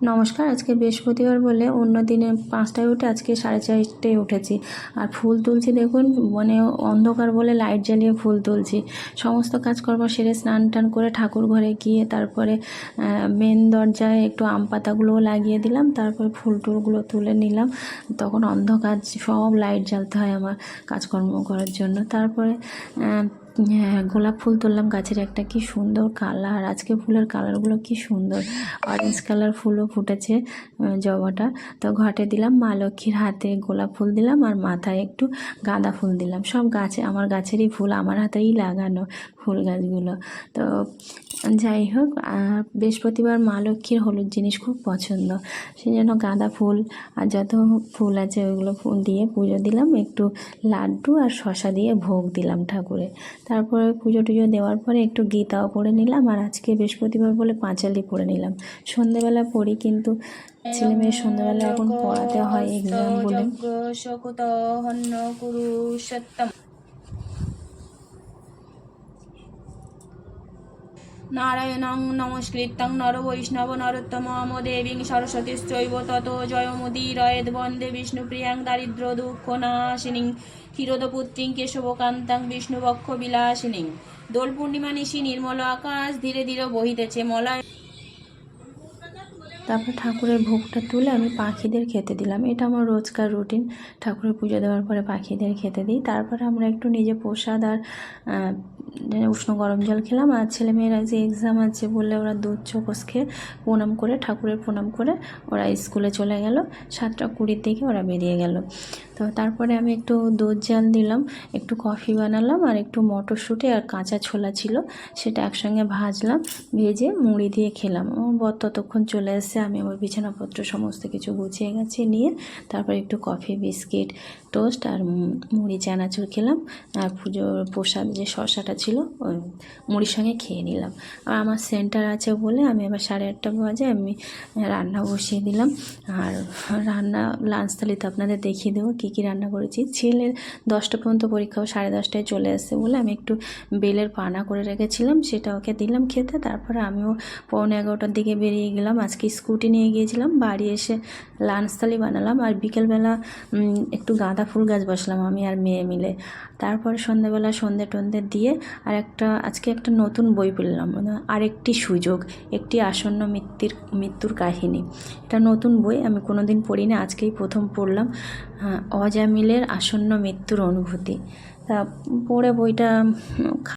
নমস্কার, আজকে বৃহস্পতিবার বলে অন্য দিনে পাঁচটায় উঠে আজকে সাড়ে চারটেয় উঠেছি। আর ফুল তুলছি দেখুন মানে অন্ধকার বলে লাইট জ্বালিয়ে ফুল তুলছি। সমস্ত কাজকর্ম সেরে স্নান টান করে ঠাকুর ঘরে গিয়ে তারপরে মেন দরজায় একটু আম পাতাগুলোও লাগিয়ে দিলাম, তারপরে ফুল টুলগুলো তুলে নিলাম। তখন অন্ধকার, সব লাইট জ্বালতে হয় আমার কাজকর্ম করার জন্য। তারপরে গোলাপ ফুল তুললাম, গাছের একটা কি সুন্দর কালার। আজকে ফুলের কালারগুলো কি সুন্দর। অরেঞ্জ কালার ফুলও ফুটেছে জবাটা। তো ঘটে দিলাম, মা লক্ষ্মীর হাতে গোলাপ ফুল দিলাম আর মাথায় একটু গাঁদা ফুল দিলাম। সব গাছে, আমার গাছেরই ফুল, আমার হাতেই লাগানো। ফুল গাছগুলো। তো যাই হোক বৃহস্পতিবার মা লক্ষ্মীর হলুদ জিনিস খুব পছন্দ। সেই জন্য গাঁদা ফুল আর যত ফুল আছে ওইগুলো ফুল দিয়ে পুজো দিলাম। একটু লাড্ডু আর শশা দিয়ে ভোগ দিলাম ঠাকুরে। তারপরে পুজো টুজো দেওয়ার পরে একটু গীতাও পড়ে নিলাম আর আজকে বৃহস্পতিবার বলে পাঁচালি পড়ে নিলাম। সন্ধেবেলা পড়ি কিন্তু ছেলে মেয়ের সন্ধ্যাবেলা এখন পড়াতে হয় এক্সাম বলে। নারায়ণং নমস্কৃত্যং নর বৈষ্ণব নরোত্তম দেবীং সরস্বতীশ্চৈব তত জয়মুদীরয়েদ বন্দে বিষ্ণুপ্রিয়াং দারিদ্র দুঃখ নাশিনীং ক্ষীরোদপুত্রীং কেশবকান্তাং বিষ্ণুবক্ষ বিলাসিনীং দোল পূর্ণিমা নিশি নির্মল আকাশ ধীরে ধীরে বহিতেছে মলয় তারপর ঠাকুরের ভোগটা তুলে আমি পাখিদের খেতে দিলাম। এটা আমার রোজকার রুটিন। ঠাকুরের পুজো দেওয়ার পরে পাখিদের খেতে দিই। তারপরে আমরা একটু নিজে প্রসাদ আর উষ্ণ গরম জল খেলাম। আর ছেলেমেয়েরা যে এক্সাম আছে বললে ওরা দুধ চোখস খেয়ে প্রণাম করে, ঠাকুরের প্রণাম করে ওরা স্কুলে চলে গেল। সাতটা কুড়ির দিকে ওরা বেরিয়ে গেল। তো তারপরে আমি একটু দুধ জাল দিলাম, একটু কফি বানালাম আর একটু মটরশুঁটি আর কাঁচা ছোলা ছিল সেটা একসঙ্গে ভাজলাম, ভেজে মুড়ি দিয়ে খেলাম। আমার বর ততক্ষণ চলে এসে আমি আমার বিছানাপত্র সমস্ত কিছু গুছিয়ে গেছে নিয়ে তারপর একটু কফি, বিস্কিট, টোস্ট আর মুড়ি চানাচুর খেলাম আর পুজোর প্রসাদ যে শশাটা ছিল ওই মুড়ির সঙ্গে খেয়ে নিলাম। আর আমার সেন্টার আছে বলে আমি আবার সাড়ে আটটা বাজে আমি রান্না বসিয়ে দিলাম। আর রান্না লাঞ্চ থালিতে আপনাদের দেখিয়ে দেবো কী কী কী রান্না করেছি। ছেলের দশটা পর্যন্ত পরীক্ষাও সাড়ে দশটায় চলে আসছে বলে আমি একটু বেলের পানা করে রেখেছিলাম, সেটা ওকে দিলাম খেতে। তারপরে আমিও পৌনে এগারোটার দিকে বেরিয়ে গেলাম। আজকে স্কুটি নিয়ে গিয়েছিলাম, বাড়ি এসে লাঞ্চ থালি বানালাম আর বিকেলবেলা একটু গাঁদা ফুল গাছ বসলাম আমি আর মেয়ে মিলে। তারপর সন্ধ্যেবেলা সন্ধে টন্ধে দিয়ে আর একটা, আজকে একটা নতুন বই পড়লাম মানে আরেকটি সুযোগ, একটি আসন্ন মৃত্যুর মৃত্যুর কাহিনী। এটা নতুন বই, আমি কোনো দিন পড়িনি, আজকেই প্রথম পড়লাম। অজামিলের আসন্ন মৃত্যুর অনুভূতি। তা পড়ে বইটা